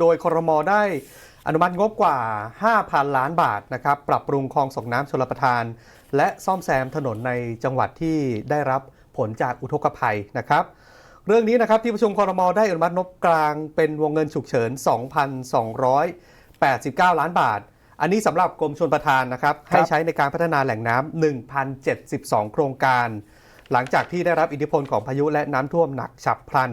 โดยครมได้อนุมัติงบกว่า 5,000 ล้านบาทนะครับปรับปรุงคลองส่งน้ำชลประทาน และซ่อมแซมถนนในจังหวัดที่ได้รับผลจากอุทกภัยนะครับ เรื่องนี้นะครับที่ประชุมครมได้อนุมัติงบกลางเป็นวงเงินฉุกเฉิน 2,289 ล้านบาท อันนี้สำหรับกรมชลประทานนะครับให้ใช้ในการพัฒนาแหล่งน้ำ1,072 โครงการ หลังจากที่ได้รับอิทธิพลของพายุและน้ำท่วมหนักฉับพลัน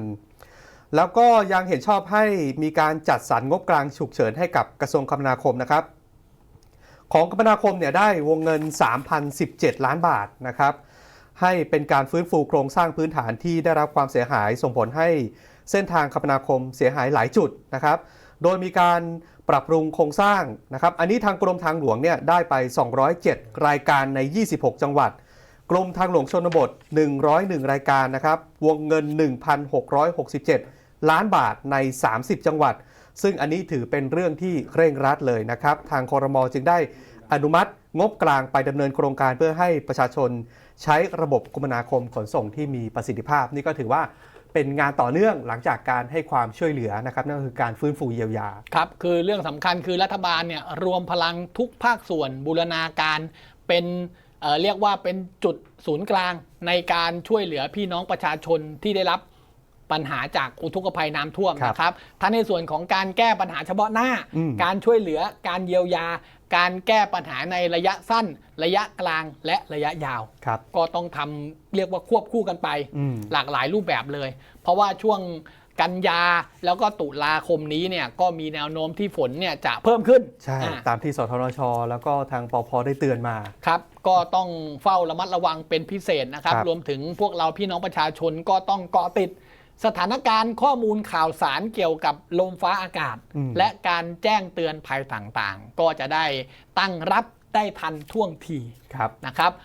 แล้วก็ยังเห็นชอบให้มีการจัดสรรงบกลางฉุกเฉินให้กับกระทรวงคมนาคมนะครับ ของคมนาคมเนี่ยได้วงเงิน 3,017 ล้านบาทนะครับ ให้เป็นการฟื้นฟูโครงสร้างพื้นฐานที่ได้รับความเสียหายส่งผลให้เส้นทางคมนาคมเสียหายหลายจุดนะครับ โดยมีการปรับปรุงโครงสร้างนะครับ อันนี้ทางกรมทางหลวงเนี่ยได้ไป 207 รายการใน 26 จังหวัด กรมทางหลวงชนบท 101 รายการนะครับ วงเงิน 1,667 ล้านบาทใน 30 จังหวัด ซึ่งอันนี้ถือเป็นเรื่องที่เร่งรัดเลยนะครับ ทางคอรมอจึงได้อนุมัติงบกลางไปดำเนินโครงการเพื่อให้ประชาชนใช้ระบบคมนาคมขนส่งที่มีประสิทธิภาพ นี่ก็ถือว่าเป็นงานต่อเนื่องหลังจากการให้ความช่วยเหลือนะครับนั่นคือการฟื้นฟูเยียวยาครับคือเรื่องสำคัญคือรัฐบาลเนี่ยรวมพลังทุกภาคส่วนบูรณาการเป็นเเรียกว่าเป็นจุดศูนย์กลางในการช่วยเหลือพี่น้องประชาชนที่ได้รับ ปัญหาจากอุทกภัยน้ำท่วมครับนะครับทั้งในส่วนของการแก้ปัญหาเฉพาะหน้าอืมการช่วยเหลือการเยียวยา การแก้ปัญหาในระยะสั้น ระยะกลางและระยะยาวครับก็ต้องทำเรียกว่าควบคู่กันไปอืมหลากหลายรูปแบบเลย เพราะว่าช่วงกันยาแล้วก็ตุลาคมนี้เนี่ยก็มีแนวโน้มที่ฝนเนี่ยจะเพิ่มขึ้น ใช่อ่าตามที่สทนช แล้วก็ทางปพได้เตือนมา ครับ ก็ต้องเฝ้าระมัดระวังเป็นพิเศษนะครับครับรวมถึงพวกเราพี่น้องประชาชนก็ต้องเกาะติด สถานการณ์ข้อมูลข่าวสารเกี่ยวกับลมฟ้าอากาศอืมและการแจ้งเตือนภัยต่างๆ ก็จะได้ตั้งรับได้ทันท่วงทีครับนะครับ